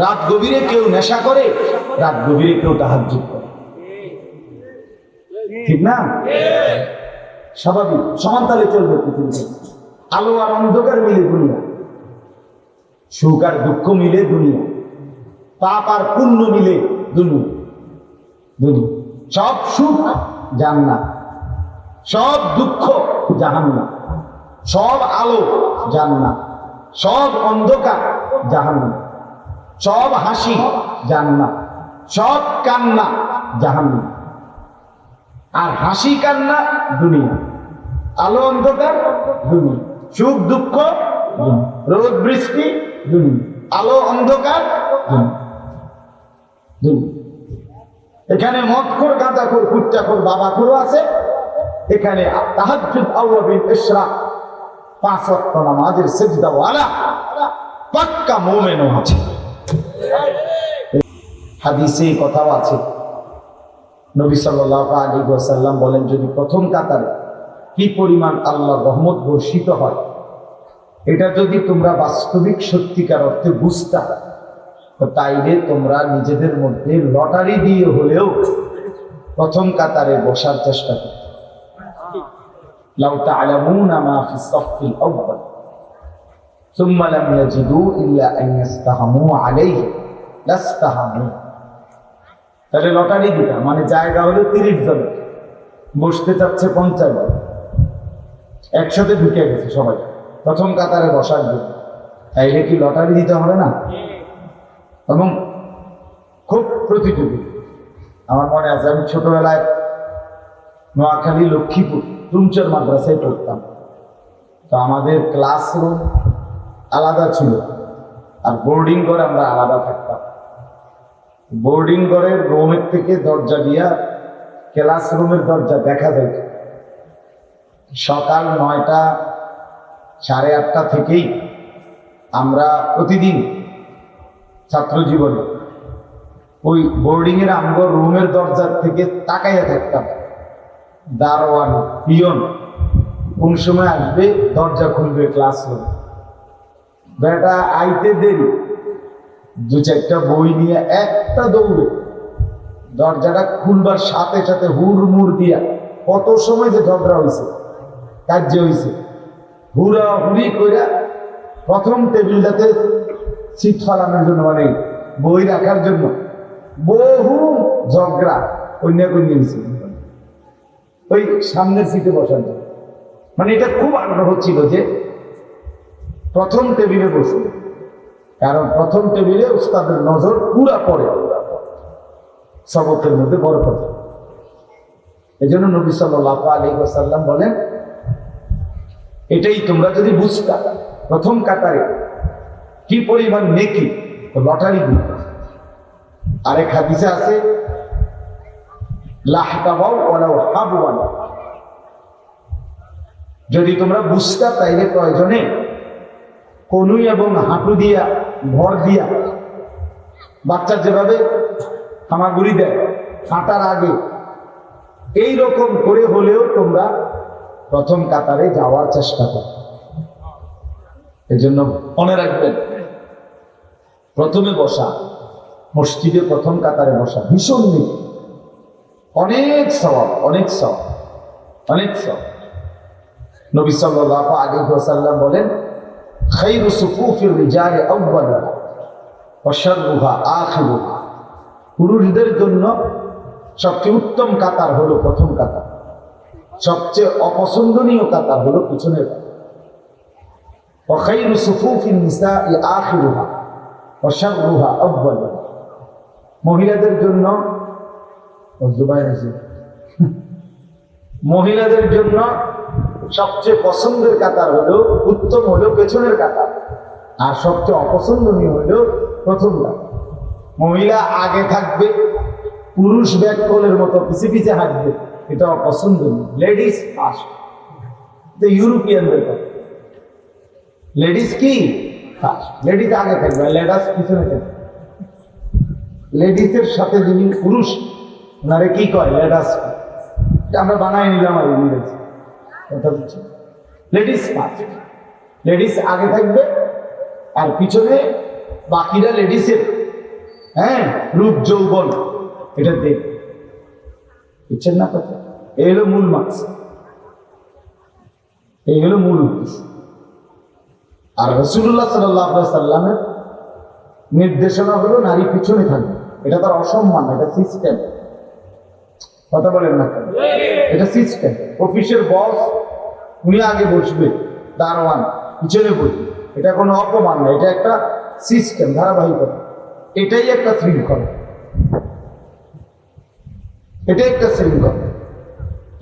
রাত গভীরে কেউ নেশা করে, রাত গভীরে কেউ তাহাজ্জুদ করে। ঠিক না? স্বাভাবিক, সমান্তালে চলবে পৃথিবীতে আলো আর অন্ধকার মিলে দুনিয়া। সুখ আর দুঃখ মিলে দুনিয়া। পাপ আর পুণ্য মিলে দুনিয়া। দুনিয়া। সব সুখ জান্নাত। সব দুঃখ জাহান্নাত সব আলো জান্নাত। সব অন্ধকার জাহান্নাত সব হাসি জান্নাত, সব কান্না জাহান্নাম আর হাসি কান্না দুনিয়া, আলো অন্ধকার দুনিয়া, সুখ দুঃখ রোদ বৃষ্টি আলো অন্ধকার। এখানে মদখোর, গাঁজাখোর, কুচ্চাখোর বাবাখোর আছে। এখানে তাহাজ্জুদ আউয়াবিন ইশরাক পাঁচ নামাজের সেজদা ওয়ালা পাক্কা মুমিনও আছে। হাদিসে এই কথাও আছে নবী সাল্লাহ আলী সাল্লাম বলেন যদি প্রথম কাতারে কি পরিমাণ আল্লাহ রহমত বর্ষিত হয় এটা যদি তোমরা বাস্তবিক সত্যিকার অর্থে বুঝতা তো তাইলে তোমরা নিজেদের মধ্যে লটারি দিয়ে হলেও প্রথম কাতারে বসার চেষ্টা করো লাউ তা'লামুনা মা ফি সাফফিল আউয়াল ثم لم يجدوا إلا أن يستهموا عليه লাস্তাহামু তাহলে লটারি দিতা মানে জায়গা হলো তিরিশ জন। বসতে চাচ্ছে পঞ্চাশ জন। একসাথে ঢুকে গেছে সবাই। প্রথম কাতারে বসার জন্য। তাইলে কি লটারি দিতে হবে না? এবং খুব প্রতিযোগী। আমার মনে আছে, আমি ছোটবেলায় নোয়াখালী, লক্ষ্মীপুর, টুমচর মাদ্রাসায় পড়তাম। তো আমাদের ক্লাসরুম আলাদা ছিল। আর বোর্ডিং করে আমরা আলাদা থাকতাম। বোর্ডিং করে রুমের থেকে দরজা দিয়া, ক্লাসরুমের দরজা দেখা যায়। সকাল নয়টা, সাড়ে আটটা থেকেই আমরা প্রতিদিন ছাত্র জীবনে ওই বোর্ডিং এর আমগর রুমের দরজার থেকে তাকাইয়া থাকতাম। দারোয়ান, পিয়ন, কোন সময় আসবে? দরজা খুলবে ক্লাসরুম। বেটা, আইতে দেরি। দু চারটা বই নিয়ে একটা দৌড়ে। দরজাটা খুলবার সাথে সাথে হুড় মুড় দিয়া কত সময় যে ঝগড়া হয়েছে কার্য হয়েছে হুড়া হুড়ি কইরা প্রথম টেবিলটাতে সিট ফালানোর জন্য মানে বই রাখার জন্য বহু ঝগড়া কন্যা কন্যা হয়েছে ওই সামনের সিটে বসার জন্য। মানে এটা খুব আগ্রহ ছিল যে প্রথম টেবিলে বসুন কারণ প্রথম টেবিলে উস্তাদের নজর পুরা পড়ে। সবকের মধ্যে বড় কথা। এই জন্য নবী সাল্লাহ আলী সাল্লাম বলেন, এটাই তোমরা যদি বুঝতা, প্রথম কাতারে কি পরিমাণ নেকি লটারি দিত আরেক হাদিসে আছে যদি তোমরা বুঝতা, তাইলে প্রয়োজনে কনুই এবং হাঁটু দিয়া, ভর দিয়া বাচ্চা যেভাবে হামাগুড়ি দেয়, হাঁটার আগে এই রকম করে হলেও তোমরা প্রথম কাতারে যাওয়ার চেষ্টা করো। এই জন্য মনে রাখবেন, প্রথমে বসা, মসজিদে প্রথম কাতারে বসা ভীষণ নীতি অনেক স্বভাব অনেক সব অনেক সব নবী সাল্লাহ আলী সাল্লাম বলেন خير صفوف الرجال أولا وشرها آخرها পুরুষদের জন্য সবচেয়ে উত্তম কাতার হলো প্রথম কাতার সবচেয়ে অপছন্দনীয় কাতার হলো পিছনের কাতার وخير صفوف النساء آخرها وشرها أولا মহিলাদের জন্য ও জুবাই আছে। মহিলাদের জন্য সবচেয়ে পছন্দের কাতার হলো উত্তম হলো পেছনের কাতার। আর সবচেয়ে অপছন্দনীয় হলো প্রথম কাতার। মহিলা আগে থাকবে, পুরুষ ব্যাগ কোলের মতো পিছিয়ে পিছিয়ে হাঁটবে এটা অপছন্দনীয় লেডিস ফার্স্ট তো ইউরোপিয়ানদের কথা। লেডিস কি? ফার্স্ট লেডিস আগে থাকবে লেডাস পিছনে থাকবে। লেডিসের সাথে যিনি পুরুষ, ওনারে কি কয়? লেডাস আমরা বানাই নিলাম আর ইংরেজি। কথা বুঝছি লেডিস ফার্স্ট লেডিস আগে থাকবে, আর পিছনে বাকিরা লেডিসের হ্যাঁ রূপ, যৌবন, এটা দেখ বুঝছেন না কথা? এই হলো মূল মার্কস এই হলো মূল উদ্দেশ্য। আর রসুল্লাহ সাল্লাহ সাল্লামের নির্দেশনা হলো নারী পিছনে থাকবে। এটা তার অসম্মান, এটা সিস্টেম কথা বলেন না কেন? এটা সিস্টেম অফিসের বস উনি আগে বসবে, দারোয়ান, পিছনে বসবে। এটা কোনো অপমান না, এটা একটা সিস্টেম ধারাবাহিকতা। এটাই একটা শৃঙ্খলা। এটাই একটা শৃঙ্খলা।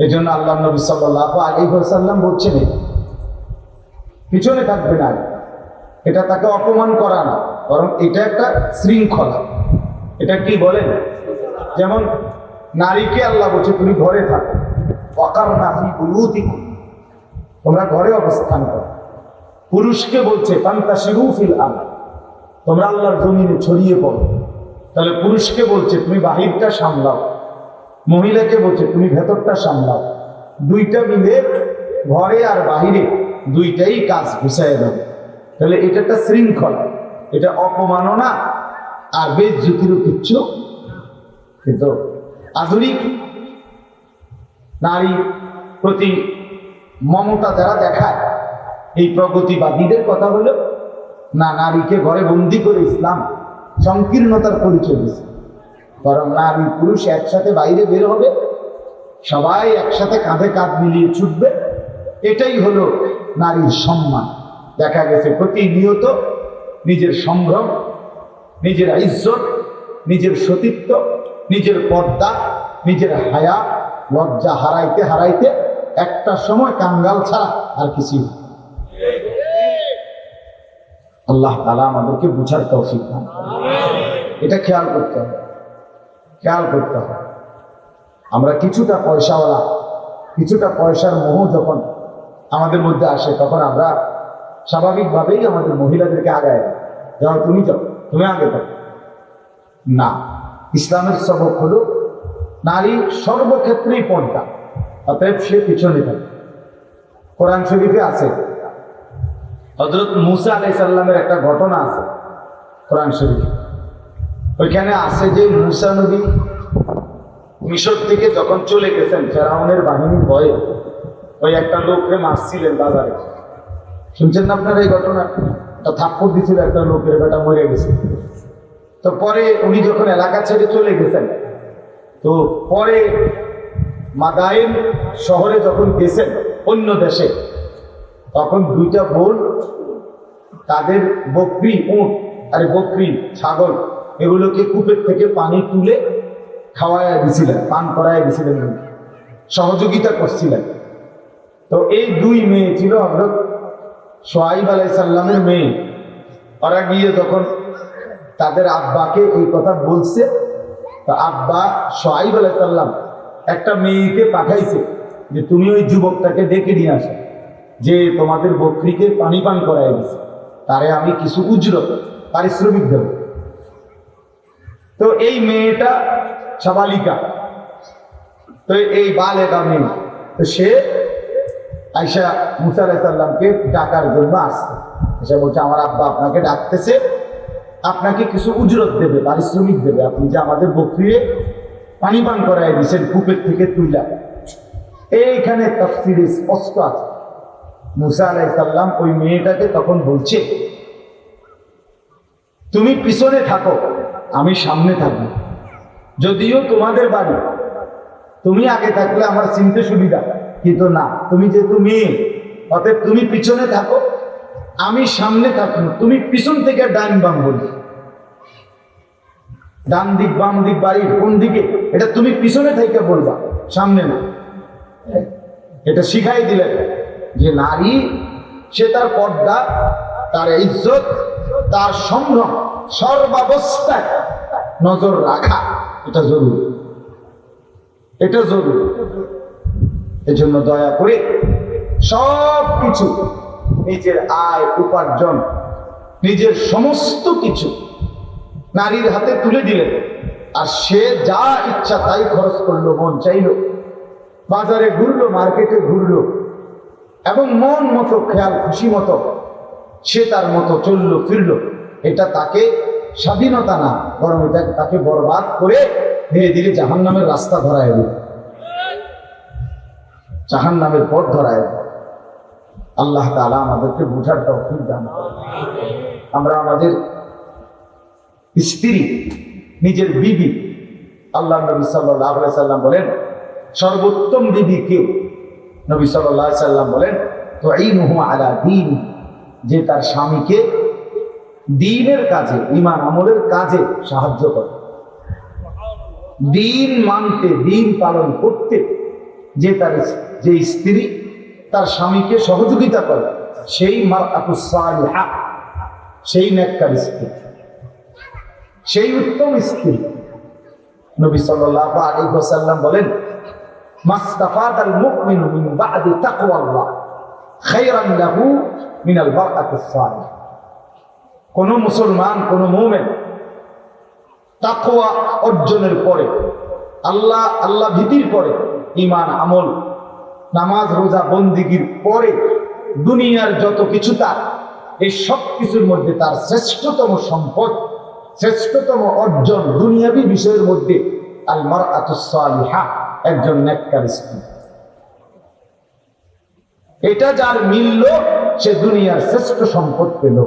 এই জন্য আল্লাহ নবী সাল্লাহ আলী সাল্লাম বলছেন, পিছনে থাকবে না। এটা তাকে অপমান করা না, বরং এটা একটা শৃঙ্খলা। এটা কি বলেন? যেমন নারীকে আল্লাহ বলছে, তুমি ঘরে থাকো। অকার নাফি বুলুতি তোমরা ঘরে অবস্থান করো। পুরুষকে বলছে পান্তা শিরুফিল আম তোমরা আল্লাহর জমিনে ছড়িয়ে পড়ো। তাহলে পুরুষকে বলছে, তুমি বাহিরটা সামলাও। মহিলাকে বলছে, তুমি ভেতরটা সামলাও। দুইটা মিলে ঘরে আর বাহিরে দুইটাই কাজ গুছাই দেবে। তাহলে এটা একটা শৃঙ্খলা। এটা অপমাননা আর বেজ্জুতিরও কিচ্ছু কিন্তু আধুনিক নারী প্রতি মমতা যারা দেখায়, এই প্রগতিবাদীদের কথা হলো, না নারীকে ঘরে বন্দি করে ইসলাম সংকীর্ণতার পরিচয় দিচ্ছে বরং নারী পুরুষ একসাথে বাইরে বের হবে, সবাই একসাথে কাঁধে কাঁধ মিলিয়ে ছুটবে, এটাই হলো নারীর সম্মান। দেখা গেছে প্রতিনিয়ত নিজের সম্ভ্রম, নিজের ইজ্জত, নিজের সতীত্ব নিজের পর্দা, নিজের হায়া, লজ্জা হারাইতে হারাইতে একটা সময় কাঙ্গাল ছাড়া আর কিছু আল্লাহ তালা আমাদেরকে বুঝার দান করুন। এটা খেয়াল করতে হবে। খেয়াল করতে হবে। আমরা কিছুটা পয়সাওয়ালা, কিছুটা পয়সার মোহ যখন আমাদের মধ্যে আসে, তখন আমরা স্বাভাবিকভাবেই আমাদের মহিলাদেরকে আগায়। যাও, তুমি যাও, তুমি আগে যাও। না। ইসলামের সবক হলো নারী সর্বক্ষেত্রেই পর্দা, অতএব সে পিছনে থাকে কোরআন শরীফে আছে। হজরত মুসা আলাই সাল্লামের একটা ঘটনা আছে কোরআন শরীফে। ওইখানে আছে যে মুসা নবী মিশর থেকে যখন চলে গেছেন, ফেরাউনের বাহিনী ভয়ে ওই একটা লোককে মারছিলেন বাজারে। শুনছেন না আপনার এই ঘটনা? একটা থাপ্পড় দিছিল একটা লোকের, বেটা মরে গেছে। তো পরে উনি যখন এলাকা ছেড়ে চলে গেছেন, তো পরে মাদাইন শহরে যখন গেছেন অন্য দেশে, তখন দুইটা বোন, তাদের বকরি উঁট, আরে বকরি, ছাগল, এগুলোকে কূপের থেকে পানি তুলে খাওয়াইয়া দিছিলেন, পান করাইয়া দিছিলেন। সহযোগিতা করছিলেন তো এই দুই মেয়ে ছিল হজরত সোহাইব আলাই সাল্লামের মেয়ে ওরা গিয়ে যখন তাদের আব্বাকে এই কথা বলছে। তো আব্বা সোহাইব আলাই সাল্লাম একটা মেয়েকে পাঠাইছে যে, তুমি ওই যুবকটাকে ডেকে নিয়ে আসো, যে তোমাদের বকরিকে পানি পান করাই দিছে। তারে আমি কিছু উজ্জ্বল পারিশ্রমিক দেব। তো এই মেয়েটা সাবালিকা। তো এই বাল বালেকা মেয়ে। তো সে আইসা মুসা আলাইসাল্লামকে ডাকার জন্য আসছে। এসে বলছে, আমার আব্বা আপনাকে ডাকতেছে আপনাকে কিছু উজরত দেবে, পারিশ্রমিক দেবে। আপনি যে আমাদের বকরিয়ে পানি পান করাই দিয়েছেন, কূপের থেকে তুইলা। এইখানে তফসিরে স্পষ্ট আছে। মুসা আলাইসাল্লাম ওই মেয়েটাকে তখন বলছে, তুমি পিছনে থাকো, আমি সামনে থাকব। যদিও তোমাদের বাড়ি, তুমি আগে থাকলে আমার চিনতে সুবিধা, কিন্তু না, তুমি যেহেতু মেয়ে, অতএব তুমি পিছনে থাকো, আমি সামনে থাকব, তুমি পিছন থেকে ডাইন বাম বলি। ডান দিক, বাম দিক, বাড়ির কোন দিকে, এটা তুমি পিছনে থেকে বলবা, সামনে না। এটা শিখাই দিলেন যে নারী, সে তার পর্দা, তার ইজ্জত, তার সম্ভ্রম, সর্বাবস্থায় নজর রাখা, এটা জরুরি। এটা জরুরি। এজন্য দয়া করে সব কিছু, নিজের আয়, উপার্জন, নিজের সমস্ত কিছু নারীর হাতে তুলে দিলেন। আর সে যা ইচ্ছা তাই খরচ করল, মন চাইলো। বাজারে ঘুরলো, মার্কেটে ঘুরলো। এবং মন মতো, খেয়াল খুশি মতো সে তার মতো চলল, ফিরলো। এটা তাকে স্বাধীনতা না, বরং এটা তাকে বরবাদ করে ধীরে ধীরে জাহান নামের রাস্তা ধরায় দিল। জাহান নামের পথ ধরায় আল্লাহ তাআলা আমাদেরকে বুঝার তৌফিক দান আমরা আমাদের স্ত্রী, নিজের বিবি। আল্লাহ নবী সাল্লাহ সাল্লাম বলেন, সর্বোত্তম বিবি কে নবী সাল্লাহ সাল্লাম বলেন তো এই আলা দিন যে তার স্বামীকে দিনের কাজে ইমান আমলের কাজে সাহায্য করে। দিন মানতে, দিন পালন করতে যে তার যে স্ত্রী তার স্বামীকে সহযোগিতা করে, সেই মারাতুসালিহা সেই নেককার স্ত্রী। সেই উত্তম স্ত্রী। নবী সাল্লাল্লাহু আলাইহি ওয়াসাল্লাম বলেন, মাস্তাফাদ আল মুমিন মিন বাদি তাকওয়াল্লাহ, খায়রান লাহু মিন আল বারাকাতিস সালিহ। কোন মুসলমান, কোন মুমিন তাকওয়া অর্জনের পরে, আল্লাহ আল্লাহ ভীতির পরে, ঈমান, আমল, নামাজ, রোজা, বন্দিগির পরে, দুনিয়ার যত কিছু তার, এই সব কিছুর মধ্যে তার শ্রেষ্ঠতম সম্পদ শ্রেষ্ঠতম অর্জন দুনিয়াবি বিষয়ের মধ্যে আল মারআতুসসালিহা একজন নেককার স্ত্রী। এটা যার মিলল, সে দুনিয়ার শ্রেষ্ঠ সম্পদ পেল।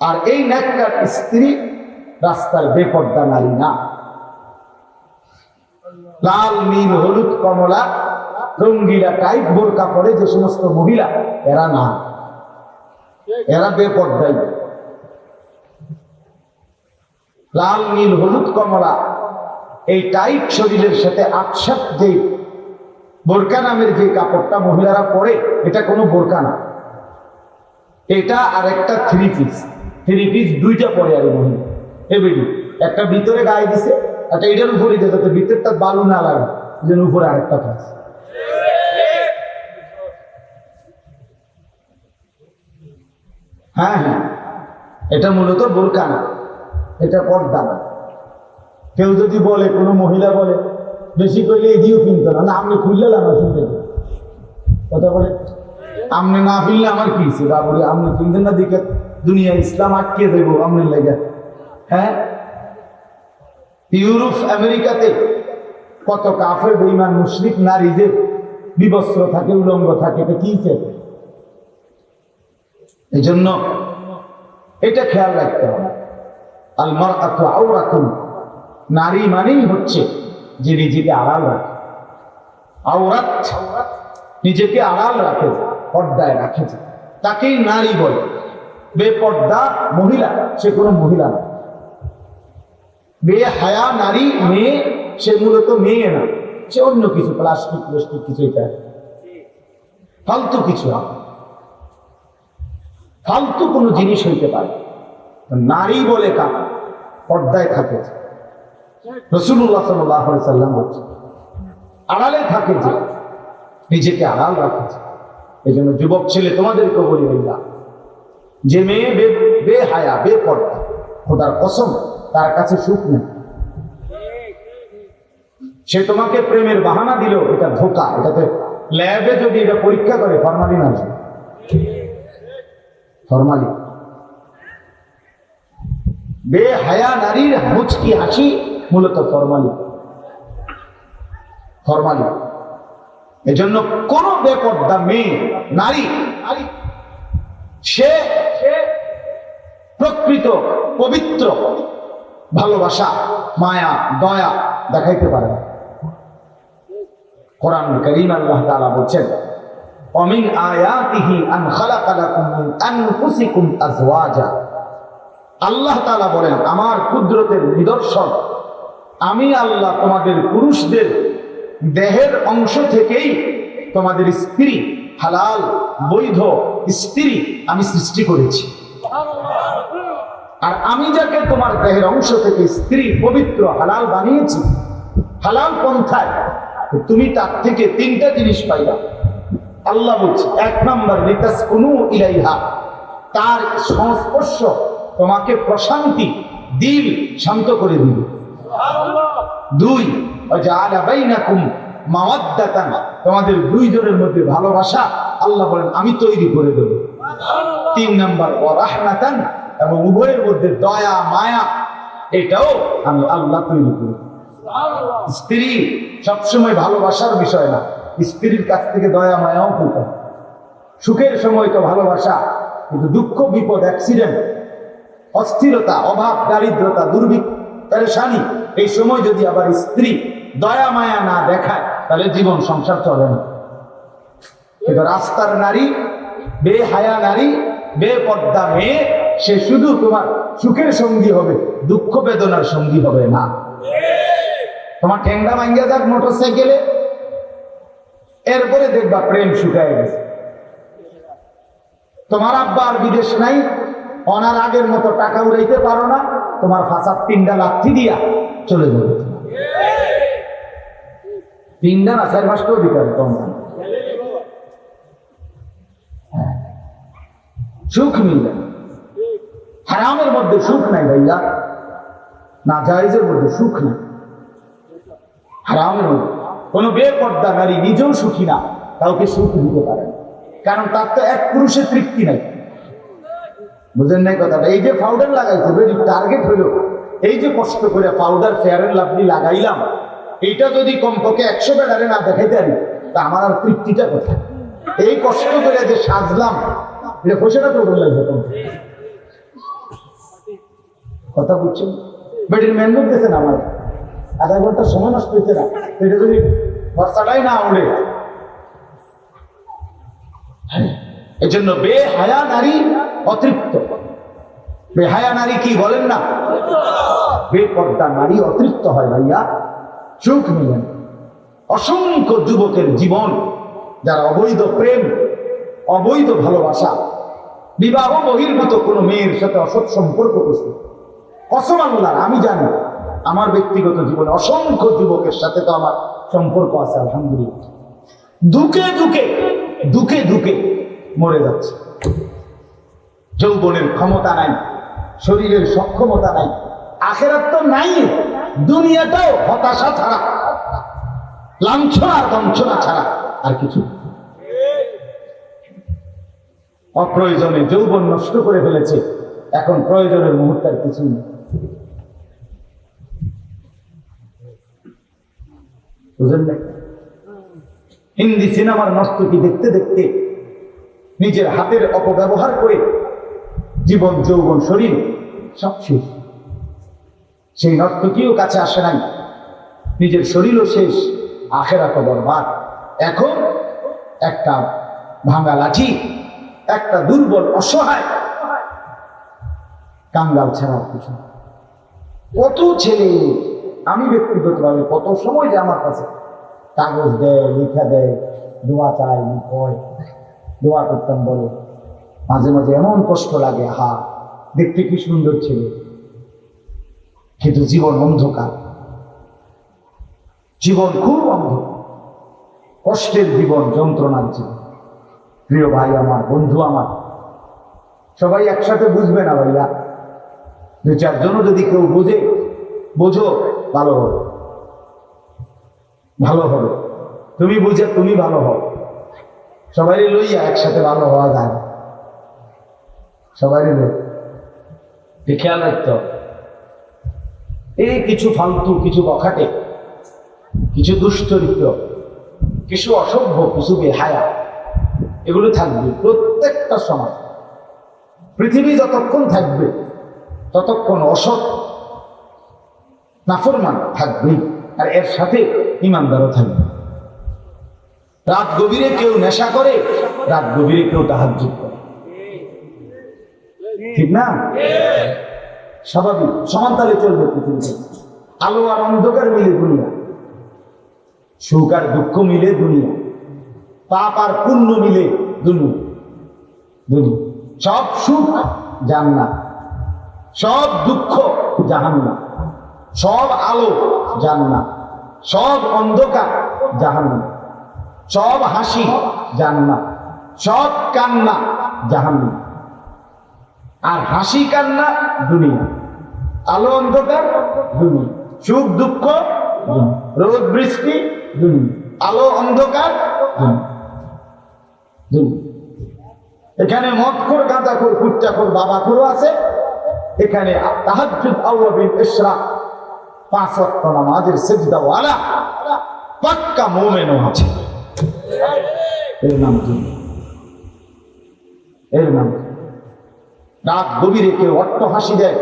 আর এই নেককার স্ত্রী রাস্তার বেপর্দা নারী না। লাল, নীল, হলুদ, কমলা, রঙ্গিলা টাইপ বোরকা পরে যে সমস্ত মহিলা, এরা না। এরা বেপর্দাই। লাল, নীল, হলুদ, কমলা, এই টাইট শরীরের সাথে আটসাত যে বোরকা নামের যে কাপড়টা মহিলারা পরে, এটা কোনো বোরকা না। এটা আর একটা থ্রি পিস থ্রি পিস দুইটা পরে আর মহিলা। এবেডি একটা ভিতরে গায়ে দিছে, একটা এটার উপরে দিয়ে যাতে ভিতরটা বালু না লাগে জন্য উপরে আরেকটা পিস হ্যাঁ হ্যাঁ। এটা মূলত বোরকা না। এটা পর্দা। না কেউ যদি বলে, কোনো মহিলা বলে, বেশি করলে এদিও কিনতো না। না, আপনি খুললে আমার শুনতে কথা বলে? আপনি না ফিরলে আমার কি সে বাবুরি আপনি ফিরলেন না দিকে দুনিয়া ইসলাম আটকে দেবো আপনার লেগে। হ্যাঁ? ইউরোপ, আমেরিকাতে কত কাফে বেইমান মুশরিক নারীদের বিবস্ত্র থাকে, উলঙ্গ থাকে, এটা কি এই জন্য এটা খেয়াল রাখতে হবে। আলমার আত আওরাতুন। নারী মানেই হচ্ছে যে নিজেকে আড়াল রাখে। আওরাত নিজেকে আড়াল রাখে, পর্দায় রাখে তাকেই নারী বলে। বেপর্দা মহিলা, সে কোনো মহিলা না। বে হায়া নারী, মেয়ে, সে মূলত মেয়ে না। সে অন্য কিছু, প্লাস্টিক প্লাস্টিক কিছু এটা ফালতু কিছু ফালতু কোনো জিনিস হইতে পারে। নারী বলে কাকে? পর্দায় থাকে। রসুল্লাহ সাল্লাহ সাল্লাম বলছে, আড়ালে থাকে যে, নিজেকে আড়াল রাখেছে এই জন্য যুবক ছেলে, তোমাদেরকে বলি ভাইয়া, যে মেয়ে বে বে হায়া বে পর্দা খোদার কসম, তার কাছে সুখ নেই। সে তোমাকে প্রেমের বাহানা দিল এটা ধোকা, এটাতে ল্যাবে যদি এটা পরীক্ষা করে, ফরমালিন আসবে। ফরমালিন। বে হায়া নারীর মুচকি হাসি? মূলত ফরমালি। ফরমালি। এজন্য কোন বেপর্দা মেয়ে, নারী নারী, সে প্রকৃত, পবিত্র, ভালোবাসা, মায়া, দয়া দেখাইতে পারে কোরআন করিম আল্লাহ তাআলা বলছেন, অমিন আয়া আয়াতিহি আন খালাকা লাকুম মিন আনফুসিকুম আজওয়াজা। আল্লাহ তাআলা বলেন, আমার কুদরতের নিদর্শন, আমি আল্লাহ তোমাদের পুরুষদের দেহের অংশ থেকেই তোমাদের স্ত্রী, হালাল, বৈধ স্ত্রী আমি সৃষ্টি করেছি। আর আমি যাকে তোমার দেহের অংশ থেকে স্ত্রী, পবিত্র, হালাল বানিয়েছি, হালাল পন্থায় তুমি তার থেকে তিনটা জিনিস পাইবা। আল্লাহ বলছে, এক নম্বর নিতাস কুনু ইলাইহা, তার সংস্পর্শ তোমাকে প্রশান্তি, দিল শান্ত করে দিবে দুই তোমাদের দুইজনের মধ্যে ভালোবাসা, আল্লাহ বলেন, আমি তৈরি করে দেব। তিন নাম্বার ওয়া রাহমাতান এবং উভয়ের মধ্যে দয়া, মায়া, এটাও আমি আল্লাহ তৈরি করি স্ত্রী সবসময় ভালোবাসার বিষয় না, স্ত্রীর কাছ থেকে দয়া, মায়াও পেতে হয়। সুখের সময় তো ভালোবাসা, কিন্তু দুঃখ, বিপদ, অ্যাক্সিডেন্ট অস্থিরতা, অভাব, দারিদ্রতা দুর্ভিক্ষ পেরেশানি, এই সময় যদি আবার স্ত্রী দয়া মায়া না দেখায়, তাহলে জীবন, সংসার চলে না। কিন্তু রাস্তার নারী, বেহায়া নারী, বেপর্দা মেয়ে, সে শুধু তোমার সুখের সঙ্গী হবে, দুঃখ বেদনার সঙ্গী হবে না। তোমার ঠেঙ্গা ভাঙ্গা যাক মোটর সাইকেলে এরপরে দেখবা প্রেম শুকায় গেছে। তোমার আব্বা আর বিদেশ নাই অনার আগের মতো টাকা উড়াইতে পারো না, তোমার ফাঁসার তিনটা লাথি দিয়া চলে যাবে। তিনটা না, চার মাসকেও দিতে হবে তোমার সুখ মিলবে হারামের মধ্যে সুখ নাই ভাইয়া। না জায়েজের মধ্যে সুখ নাই। হারামের মধ্যে। কোনো বেপর্দা নারী নিজেও সুখী না, কাউকে সুখ দিতে পারে কারণ তার তো এক পুরুষের তৃপ্তি নাই। বুঝেন নাই কথাটা? এই যে পাউডার লাগাইছে বেরি টার্গেট হইল। এই যে কষ্ট করে পাউডার ফেয়ার এন্ড লাভলি লাগাইলাম, এইটা যদি কমপক্ষে একশো ব্যাটারে না দেখাইতে পারি, তা আমার আর তৃপ্তিটা কোথায়? এই কষ্ট করে যে সাজলাম, এটা পয়সাটা ওরকম লাগবে কথা বুঝছেন? বেটির মেহনত গেছে না আমার। আধা ঘণ্টা সময় নষ্ট হয়েছে না। এটা যদি খরচাটাই না ওড়ে এই জন্য বেহায়া নারী অতৃপ্ত। বেহায়া নারী কি বলেন না? বেপর্দা নারী অতৃপ্ত হয় ভাইয়া। চোখ মিলেন। অসংখ্য যুবকের জীবন যারা অবৈধ প্রেম অবৈধ ভালোবাসা বিবাহ বহির্ভূত কোনো মেয়ের সাথে অসৎ সম্পর্ক করছে। কসম আল্লাহর, আমি জানি আমার ব্যক্তিগত জীবনে অসংখ্য যুবকের সাথে তো আমার সম্পর্ক আছে আলহামদুলিল্লাহ। দুকে দুকে দুকে দুকে মরে যাচ্ছে। যৌবনের ক্ষমতা নাই, শরীরের সক্ষমতা নাই, আখেরাত তো নাই, দুনিয়াটাও হতাশা ছাড়া লাঞ্ছনা বঞ্চনা ছাড়া আর কিছু অপ্রয়োজনে যৌবন নষ্ট করে ফেলেছে, এখন প্রয়োজনের মুহূর্তে আর কিছুই নেই। হিন্দি সিনেমার নর্তকী দেখতে দেখতে নিজের হাতের অপব্যবহার করে জীবন, যৌবন, শরীর সব শেষ। সেই নর্তকীও কাছে আসে নাই। নিজের শরীরও শেষ আখেরা তো বরবাদ। এখন একটা ভাঙা লাঠি, একটা দুর্বল, অসহায় কাঙ্গাল ছাড়া কিছু। কত ছেলে, আমি ব্যক্তিগতভাবে কত সময় যে আমার কাছে কাগজ দেয়, লিখা দেয়, দোয়া চায়, কয়, দোয়া করতাম বলে। মাঝে মাঝে এমন কষ্ট লাগে হা দেখতে কি সুন্দর ছিল। কিন্তু জীবন অন্ধকার। জীবন খুব অন্ধকার। কষ্টের জীবন, যন্ত্রণার জীবন। প্রিয় ভাই আমার, বন্ধু আমার, সবাই একসাথে বুঝবে না ভাইয়া? দু চারজনও যদি কেউ বোঝে, বোঝো, ভালো হবে। ভালো হবে। তুমি বুঝে, তুমি ভালো হও। সবাই লইয়া একসাথে ভালো হওয়া যায়। সবাই খেয়াল রাখতে হবে। এই কিছু ফালতু, কিছু বখাটে, কিছু দুশ্চরিত্র, কিছু অসভ্য, কিছু বেহায়া, এগুলো থাকবে প্রত্যেকটা সময়। পৃথিবী যতক্ষণ থাকবে, ততক্ষণ অসৎ, নাফরমান থাকবেই আর এর সাথে ইমানদারও থাকবে। রাত গভীরে কেউ নেশা করে, রাত গভীরে কেউ তাহাজ্জুদ করে। ঠিক না? স্বাভাবিক সমান্তালে চলবে আলো আর অন্ধকার মিলে দুনিয়া। সুখ আর দুঃখ মিলে দুনিয়া। পাপ আর পুণ্য মিলে দুনিয়া। দুনিয়া। সব সুখ জান্নাত। সব দুঃখ জাহান্নাম। সব আলো জান্নাত। সব অন্ধকার জাহান্নাম। সব হাসি জান্নাত। সব কান্না জাহান্নাম। আর হাসি কান্না দুনিয়া আলো অন্ধকার দুনিয়া সুখ দুঃখ দুনিয়া। রোদ বৃষ্টি দুনিয়া আলো অন্ধকার দুনিয়া। দুনিয়া। এখানে মদখোর, গাঁজাখোর, কুচ্চাখোর, বাবাখোরও আছে এখানে তাহাজ্জুদ আওয়াবিল ইশরাক পাঁচ ওয়াক্ত নামাজের সিজদা ওয়ালা পাক্কা মুমিনও আছে এর নাম কি এর নাম? রাত গভীরে কেউ অট্ট হাসি দেয়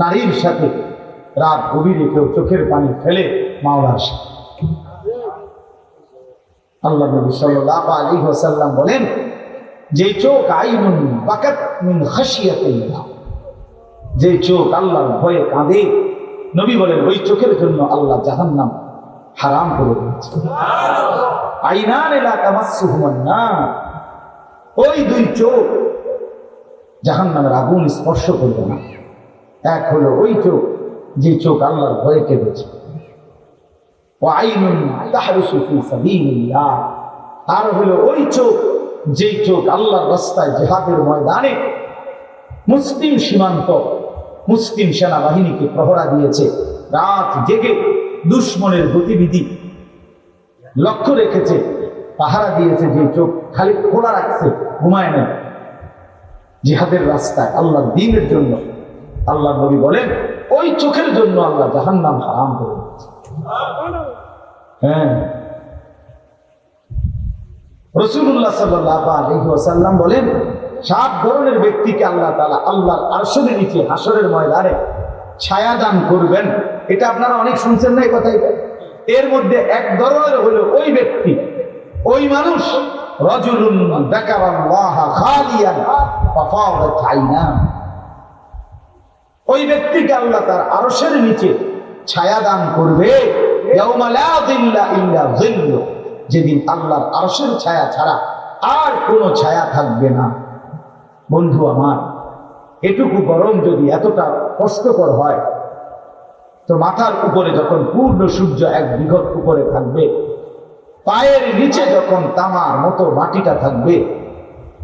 নারীর সাথে। রাত গভীরে কেউ চোখের পানি ফেলে মাওলার সাথে। আল্লাহ নবী সাল্লাল্লাহু আলাইহি ওয়াসাল্লাম বলেন যে চোখ আইনুন বাকাত মিন খাশিয়াতিল্লাহ। যে চোখ আল্লাহর ভয়ে কাঁদে নবী বলেন ওই চোখের জন্য আল্লাহ জাহান্নাম হারাম করে দিয়েছে। আইনান এলাকা মাসুহুমান না ওই দুই চোখ জাহান্নামের আগুন স্পর্শ করবে না। এক হলো ওই চোখ, যে চোখ আল্লাহর ভয়ে কেঁদেছে। আর হলো ওই চোখ, যেই চোখ আল্লাহর রাস্তায় জিহাদের ময়দানে মুসলিম সীমান্ত, মুসলিম সেনাবাহিনীকে প্রহরা দিয়েছে। রাত জেগে দুশ্মনের গতিবিধি লক্ষ্য রেখেছে, পাহারা দিয়েছে, যে চোখ খালি খোলা রাখছে, ঘুমায় না জিহাদের রাস্তায় আল্লাহর দিনের জন্য, আল্লাহ নবী বলেন, ওই চোখের জন্য আল্লাহ জাহান্নাম হারাম করে হ্যাঁ। রসুল্লাহ সাল্লাম বলেন, সাত ধরনের ব্যক্তিকে আল্লাহ তালা আল্লাহর আরশের নিচে, হাসরের ময়দানে ছায়া দান করবেন। এটা আপনারা অনেক শুনছেন না এই কথা এর মধ্যে এক ধরনের হলো ওই ব্যক্তি, ওই মানুষ রজুলুন দেখাবাল্লাহ খালিয়ান ফাফাওয়াত আইনান ওই ব্যক্তিকে আল্লাহ তার আরশের নিচে ছায়া দান করবে। ইয়াউমা লা ইল্লা যিল্লু। যেদিন আল্লাহর আরশের ছায়া ছাড়া আর কোনো ছায়া থাকবে না। বন্ধু আমার, এটুকু গরম যদি এতটা কষ্টকর হয়, তো মাথার উপরে যখন পূর্ণ সূর্য এক বৃহৎ উপরে থাকবে পায়ের নিচে যখন তামার মতো মাটিটা থাকবে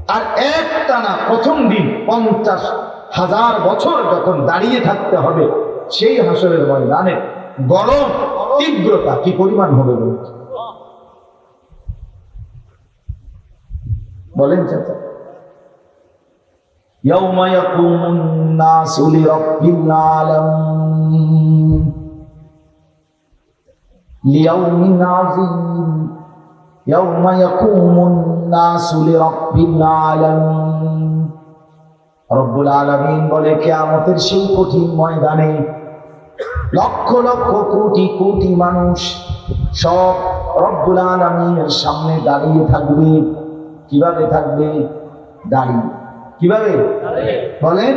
আর একটানা প্রথম দিন পঞ্চাশ হাজার বছর যখন দাঁড়িয়ে থাকতে হবে সেই হাসরের ময়দানে গরম তীব্রতা কি পরিমাণ হবে বলুন বলেন চাচা يوم يقوم الناس لرب العالمين ليوم عظيم يوم يقوم الناس لرب العالمين রব্বুল আলামিন বলে কেয়ামতের সেই কঠিন ময়দানে লক্ষ লক্ষ কোটি কোটি মানুষ সব রব্বুল আলামিনের সামনে দাঁড়িয়ে থাকবে কিভাবে থাকবে দাঁড়িয়ে কিভাবে বলেন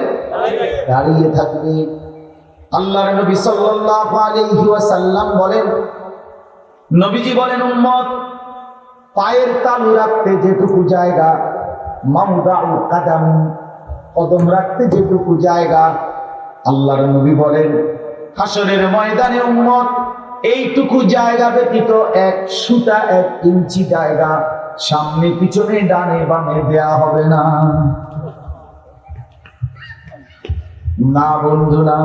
দাঁড়িয়ে থাকবে আল্লাহর নবী সাল্লাল্লাহু আলাইহি ওয়াসাল্লাম বলেন নবীজি বলেন, উম্মত, পায়ের তালু রাখতে যেটুকু জায়গা মাউদাউ কাদাম, কদম রাখতে যেটুকু জায়গা। আল্লাহর নবী বলেন হাসরের ময়দানে, উম্মত, এইটুকু জায়গা ব্যতীত এক সুতা, এক ইঞ্চি জায়গা সামনে, পিছনে, ডানে, বামে দেয়া হবে না। না বন্ধু না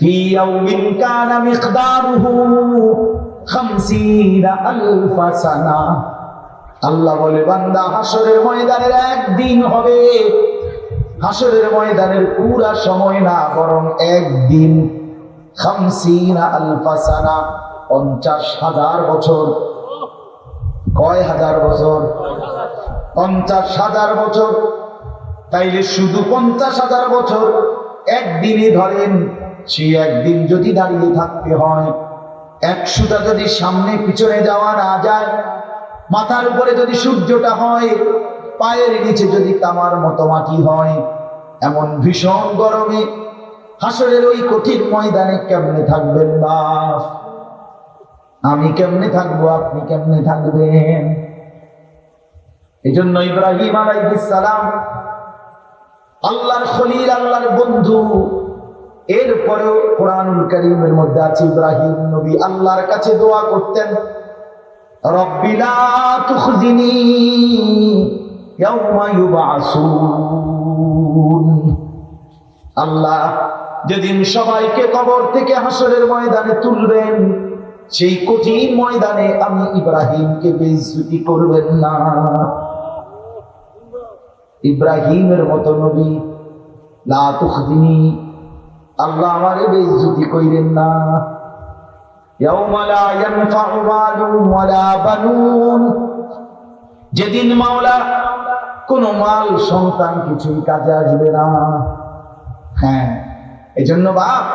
في يوم كان مقداره خمسين ألف سنة আল্লাহ বলে বান্দা হাসরের ময়দানের একদিন হবে হাসরের ময়দানের পুরা সময় না বরং একদিন খামসিনা আলফাসানা পঞ্চাশ হাজার বছর কয় হাজার বছর পঞ্চাশ হাজার বছর তাইলে শুধু পঞ্চাশ হাজার বছর একদিনে ধরেন সেই একদিন যদি দাঁড়িয়ে থাকতে হয় একশোটা যদি সামনে পিছনে যাওয়া না যায়, মাথার উপরে যদি সূর্যটা হয়, পায়ের নিচে যদি তামার মতো মাটি হয়, এমন ভীষণ গরমে হাসরের ওই কঠিন ময়দানে কেমনে থাকবেন বাপ? আমি কেমনে থাকব, আপনি কেমনে থাকবেন? এই জন্য ইব্রাহিম আলাইহিস সালাম আল্লাহর খলিল, আল্লাহর বন্ধু এরপরেও কোরআনুল করিমের মধ্যে আছে ইব্রাহিম নবী আল্লাহর কাছে দোয়া করতেন আল্লাহ যেদিন সবাইকে কবর থেকে হাসরের ময়দানে তুলবেন, সেই কঠিন ময়দানে আমি ইব্রাহিমকে বেইজ্জতি করবেন না। ইব্রাহিমের মতো নবী, লা আল্লাহ আমারে বেইজ্জতি কইরেন না। যেদিন মাওলা কোন মাল, সন্তান কিছুই কাজে আসবে না। হ্যাঁ এই জন্য বাপ,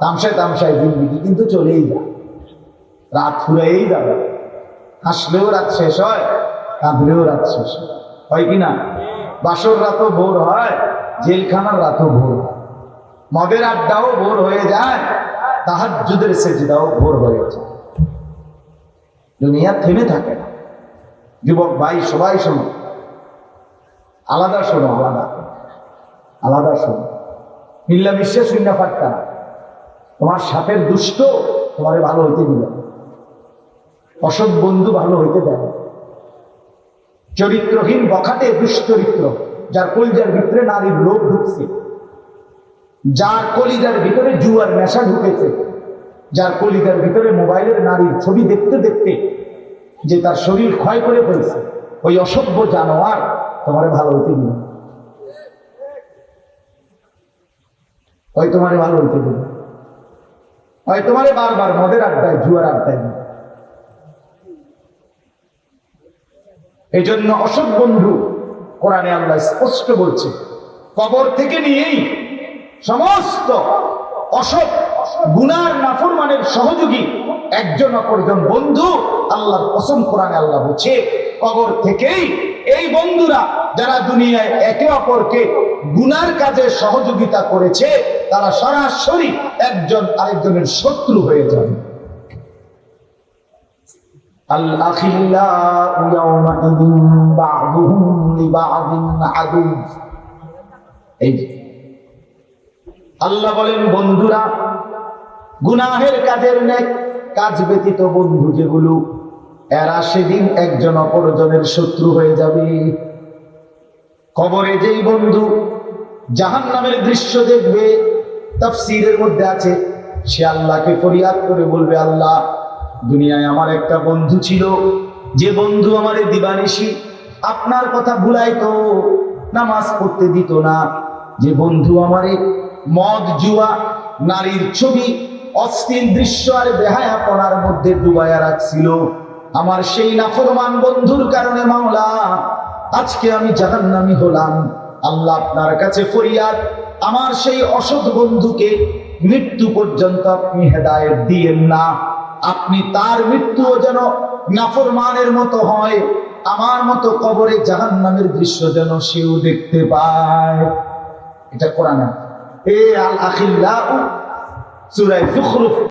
তামসায় তামসায় জিন্দিগি কিন্তু চলেই যায় রাত ফুরাই যাবে। হাসলেও রাত শেষ হয়, কাঁদলেও রাত শেষ হয়। হয় কি না? বাসর রাতও ভোর হয়, জেলখানার রাতও ভোর হয়। মদের আড্ডাও ভোর হয়ে যায় তাহার যুদের সেজদাও ভোর হয়ে যায়। দুনিয়া থেমে থাকে না। যুবক ভাই, সবাই শোনো। আলাদা শোনো, আলাদা। আলাদা শোনো। মিল্লা বিশ্বে শূন্য ফাটকা। তোমার সাপের দুষ্ট তোমারে ভালো হইতে দিল অসৎ বন্ধু ভালো হইতে দেয় চরিত্রহীন বখাটে দুশ্চরিত্র, যার কলিজার ভিতরে নারীর লোভ ঢুকছে। যার কলিজার ভিতরে জুয়ার নেশা ঢুকেছে, যার কলিজার ভিতরে মোবাইলের নারীর ছবি দেখতে দেখতে যে তার শরীর ক্ষয় করে ফেলছে, ওই অসভ্য জানোয়ার তোমার ভালো হইতে দিল ওই তোমারে ভালো হইতে দিল হয় তোমারে বারবার মদের আড্ডায়, জুয়ার আড্ডায়। এই জন্য অসৎ বন্ধু কোরআনে আল্লাহ স্পষ্ট বলছে, কবর থেকে নিয়েই সমস্ত অসৎ গুনার নাফরমানের সহযোগী একজন অপরজন বন্ধু আল্লাহর কসম কোরআনে আল্লাহ বলছে, কবর থেকেই এই বন্ধুরা যারা দুনিয়ায় একে অপরকে গুনার কাজে সহযোগিতা করেছে, তারা সরাসরি একজন আরেকজনের শত্রু হয়ে যাবে। এই আল্লাহ বলেন, বন্ধুরা, গুনাহের কাজের নেক কাজ ব্যতীত বন্ধু যেগুলো, এরা সেদিন একজন অপরজনের শত্রু হয়ে যাবে। কবরে যেই বন্ধু জাহান নামের দৃশ্য দেখবে, তাফসীরের মধ্যে আছে, সে আল্লাহকে ফরিয়াদ করে বলবে, আল্লাহ, দুনিয়ায় আমার একটা বন্ধু ছিল, যে বন্ধু আমারে দিবানিশি, আপনার কথা ভুলাইতো, নামাজ পড়তে দিত না। যে বন্ধু আমারে মদ, জুয়া, নারীর ছবি, অস্থির দৃশ্য আর বেহায়াপনার মধ্যে ডুবাইয়া রাখছিল। আমার সেই নাফরমান বন্ধুর কারণে মাওলা, আজকে আমি জাহান্নামি হলাম। আল্লাহ আপনার কাছে ফরিয়াদ, আমার সেই অসৎ বন্ধুকে মৃত্যু পর্যন্ত আপনি হেদায়েত দিয়েন না। আপনি তার মৃত্যুও যেন নাফরমানের মতো হয়, আমার মতো কবরে জাহান্নামের দৃশ্য যেন সেও দেখতে পায়। এটা কোরআন এ আল আখিল্লাহ সূরা জুখরুফ